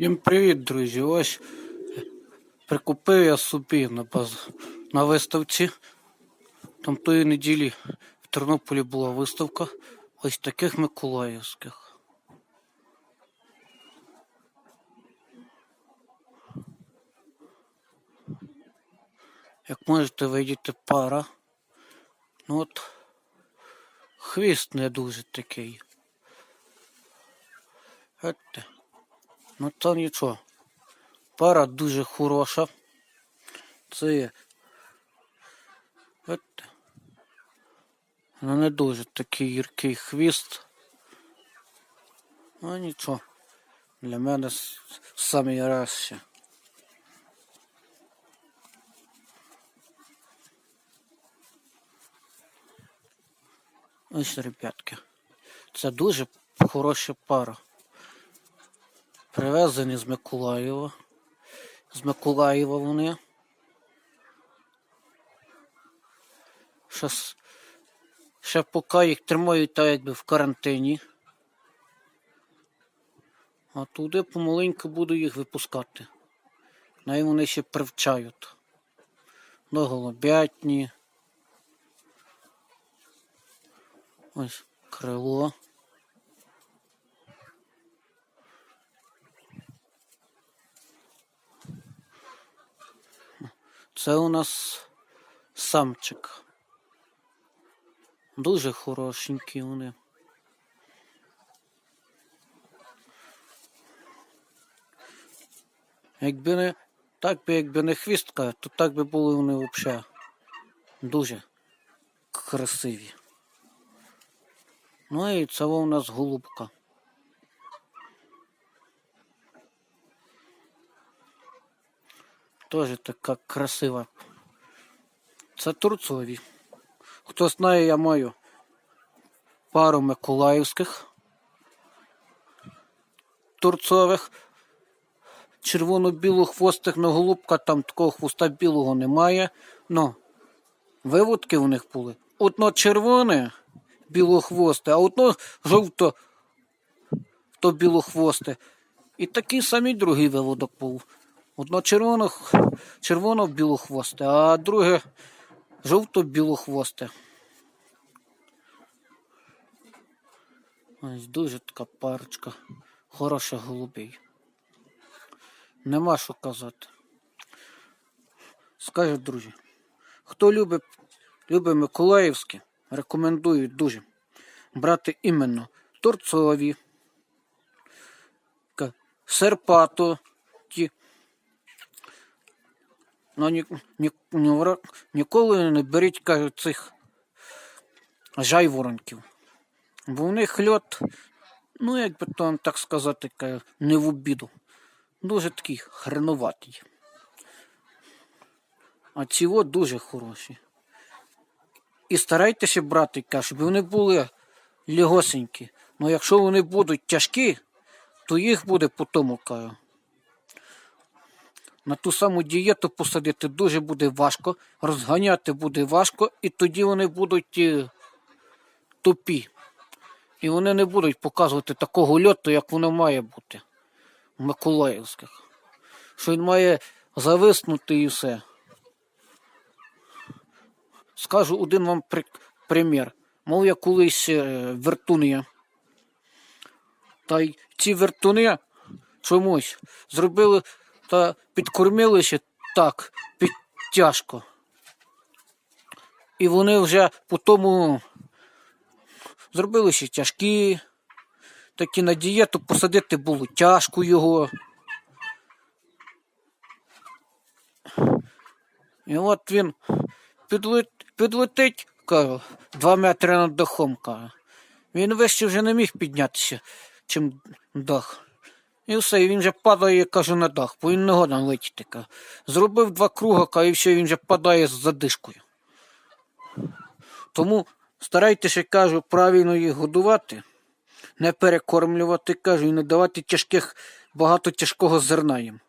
Всім привіт, друзі! Ось прикупив я собі на, баз... на виставці. Там тої неділі в Тернополі була виставка ось таких миколаївських. Як можете видіти, пара. Ну от хвіст не дуже такий. Бачите? Ну то нічого. Пара дуже хороша. Це є. Бачите? Ну не дуже такий гіркий хвіст. Ну нічого. Для мене самий раз ще. Ось, ребятки. Це дуже хороша пара. Привезені з Миколаєва. З Миколаєва вони. Ще, ще поки їх тримають так якби в карантині. А туди помаленьку буду їх випускати. Най вони ще привчають. До голубятні. Ось крило. Це у нас самчик. Дуже хорошенькі вони. Якби не так би, якби не хвістка, то так би були вони взагалі дуже красиві. Ну і це у нас голубка. Теж така красива. Це турцові. Хто знає, я маю пару миколаївських турцових. Червоно-білу хвостих на голубка, там такого хвоста білого немає. Ну, виводки у них були. Одно червоне білохвосте, а одно жовто то білохвосте. І такий самий другий виводок був. Одно червоно, червоно білохвосте, а друге жовто-білохвосте. Ось дуже така парочка. Хороша голубей. Нема що казати. Скажуть, друзі, хто любить, любить Миколаївське, рекомендую дуже брати іменно торцові, серпато, ті. Ну, ні, ні, ні, ніколи не беріть, кажуть, цих жайворонків. Бо в них льот, ну, як би то так сказати, ка- не в обіду. Дуже такий хреноватий. А ці от дуже хороші. І старайтеся брати, щоб вони були лігосенькі. Ну якщо вони будуть тяжкі, то їх буде потім кажу. На ту саму дієту посадити дуже буде важко, розганяти буде важко, і тоді вони будуть е, тупі. І вони не будуть показувати такого льоту, як воно має бути. в Миколаївських. Що він має зависнути і все. Скажу один вам примір. Мов я колись е, вертун є. Та й ці вертуни чомусь зробили та підкормили ще так під тяжко. І вони вже по тому зробили ще тяжкі. Такі на дієту посадити було тяжко його. І от він підлет, підлетить, кажу, два метри над дахом, кажу. Він вище вже не міг піднятися, чим дах. І все, і він вже падає, кажу, на дах, бо він не годен летіти. Зробив два круга, і все, він вже падає з задишкою. Тому старайтеся, кажу, правильно їх годувати, не перекормлювати, кажу, і не давати тяжких, багато тяжкого зерна їм.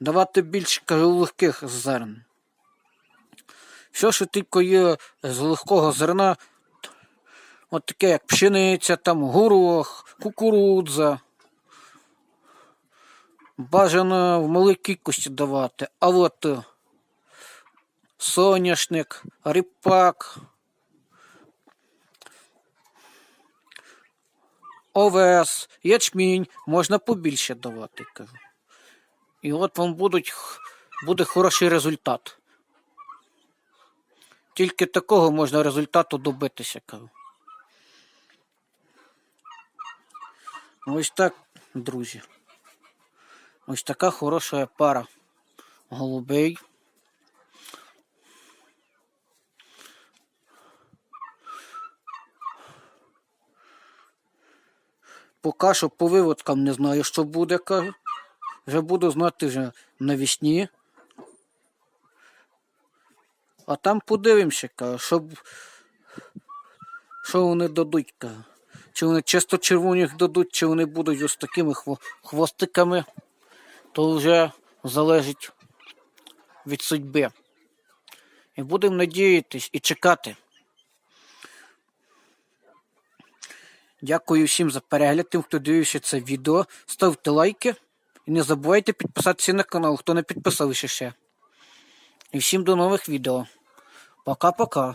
Давати більше, кажу, легких зерн. Все, що тільки є з легкого зерна, от таке, як пшениця, там горох, кукурудза. Бажано в малій кількості давати. А от е, соняшник, ріпак, овес, ячмінь можна побільше давати. Кажу. І от вам будуть, буде хороший результат. Тільки такого можна результату добитися. Кажу. Ось так, друзі. Ось така хороша пара. Голубий. Поки що по виводкам не знаю, що буде. Вже буду знати вже навесні. А там подивимося, що, що вони дадуть. Чи вони чисто червоних дадуть, чи вони будуть ось такими хво- хвостиками, то вже залежить від судьби. І будемо надіятись і чекати. Дякую всім за перегляд, тим, хто дивився це відео. Ставте лайки і не забувайте підписатися на канал, хто не підписався ще. І всім до нових відео. Пока-пока.